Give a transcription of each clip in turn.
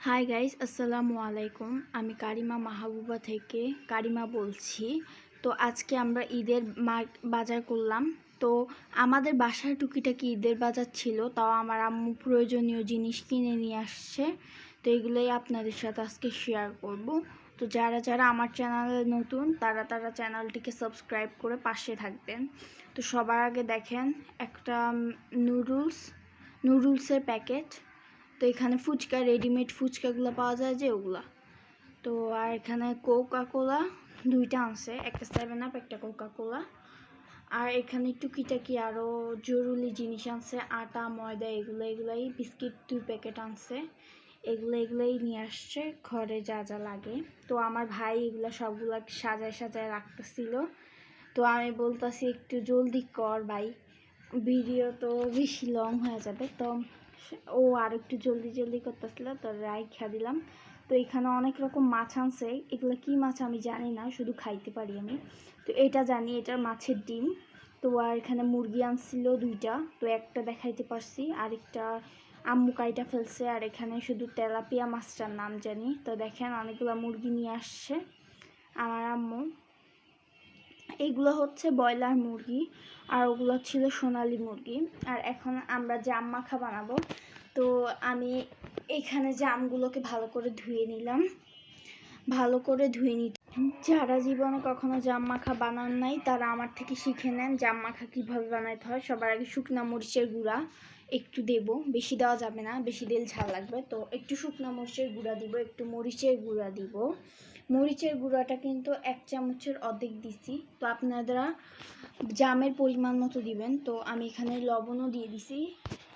Hi guys আসসালামু আলাইকুম আমি কারিমা মাহবুবা থেকে কারিমা বলছি। তো আজকে আমরা ঈদের বাজার করলাম। তো আমাদের বাসার টুকিটাকি ঈদের বাজার ছিল, তাও আমার আম্মু প্রয়োজনীয় জিনিস কিনে নিয়ে আসছে। তো এগুলোই আপনাদের সাথে আজকে শেয়ার করব। তো যারা যারা আমার চ্যানেলে নতুন, তারা তারা চ্যানেলটিকে সাবস্ক্রাইব করে পাশে থাকবেন। তো সবার আগে দেখেন একটা নুডলস নুডলসের প্যাকেট তো এখানে ফুচকা রেডিমেড ফুচকাগুলো পাওয়া যায় যে ওগুলা। তো আর এখানে কোকা কোলা দুইটা আনছে, একটা সেভেন আপ একটা কোকা কোলা আর এখানে টুকিটাকি আরও জরুরি জিনিস আনছে, আটা, ময়দা, এগুলো, এগুলাই, বিস্কিট দুই প্যাকেট আনছে। এগুলো, এগুলোই নিয়ে আসছে, ঘরে যা যা লাগে। তো আমার ভাই এগুলো সবগুলো সাজায় সাজায় রাখতেছিল। তো আমি বলতাছি, একটু জলদি কর ভাই, ভিডিও তো বেশি লং হয়ে যাবে, তো ও আর একটু জলদি জলদি করতেছিল, তো রাইখা দিলাম। তো এখানে অনেক রকম মাছ আনছে। এগুলো কি মাছ আমি জানি না, শুধু খাইতে পারি আমি। তো এটা জানি, এটা মাছের ডিম। তো আর এখানে মুরগি আনছিল দুইটা, তো একটা দেখাইতে পারছি। আরেকটা আম্মু কাইটা ফেলছে, আর এখানে শুধু তেলাপিয়া মাছটার নাম জানি। তো দেখেন, অনেকগুলো মুরগি নিয়ে আসছে। আমার আম্মু। এগুলো হচ্ছে ব্রয়লার মুরগি আর ওগুলো ছিল সোনালি মুরগি। আর এখন আমরা জাম মাখা বানাবো। তো আমি এখানে জামগুলোকে ভালো করে ধুয়ে নিলাম। ভালো করে ধুয়ে নিতে। যারা জীবনে কখনো জাম মাখা বানান নাই, তারা আমার থেকে শিখে নেন জাম মাখা কীভাবে বানাইতে হয়। সবার আগে শুকনা মরিচের গুঁড়া একটু দেব। বেশি দেওয়া যাবে না, বেশি দিল ঝাল লাগবে। তো একটু শুকনা মরিচের গুঁড়া দিব, একটু মরিচের গুঁড়া দিব। মরিচের গুঁড়াটা কিন্তু এক চামচের অর্ধেক দিছি। তো আপনারা জামের পরিমাণ মতো দিবেন। তো আমি এখানে লবণও দিয়ে দিছি।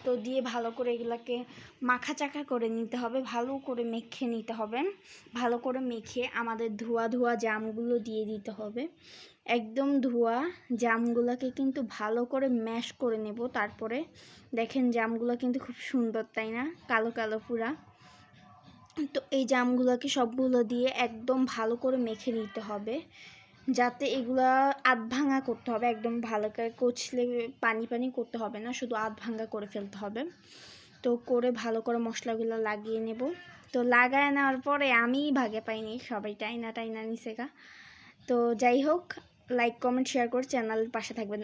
তো দিয়ে ভালো করে এগুলাকে মাখা চাখা করে নিতে হবে, ভালো করে মেখে নিতে হবে। ভালো করে মেখে আমাদের ধোয়া ধোয়া জামগুলো দিয়ে দিতে হবে। একদম ধোয়া জামগুলোকে কিন্তু ভালো করে ম্যাশ করে নেব, তারপরে দেখেন জামগুলো কিন্তু খুব সুন্দর, তাই না? কালো কালো পুরা। তো এই জামগুলোকে সবগুলো দিয়ে একদম ভালো করে মেখে নিতে হবে। যাতে এগুলা আধ ভাঙা করতে হবে, একদম ভালো করে কচলে পানি পানি করতে হবে না, শুধু আধ ভাঙা করে ফেলতে হবে। তো করে ভালো করে মশলাগুলো লাগিয়ে নেব। তো লাগায় নেওয়ার পরে আমিই ভাগে পাইনি, সবাই টাইনা টাইনা নিছে তো যাই হোক লাইক কমেন্ট শেয়ার করে চ্যানেল পাশে থাকবেন।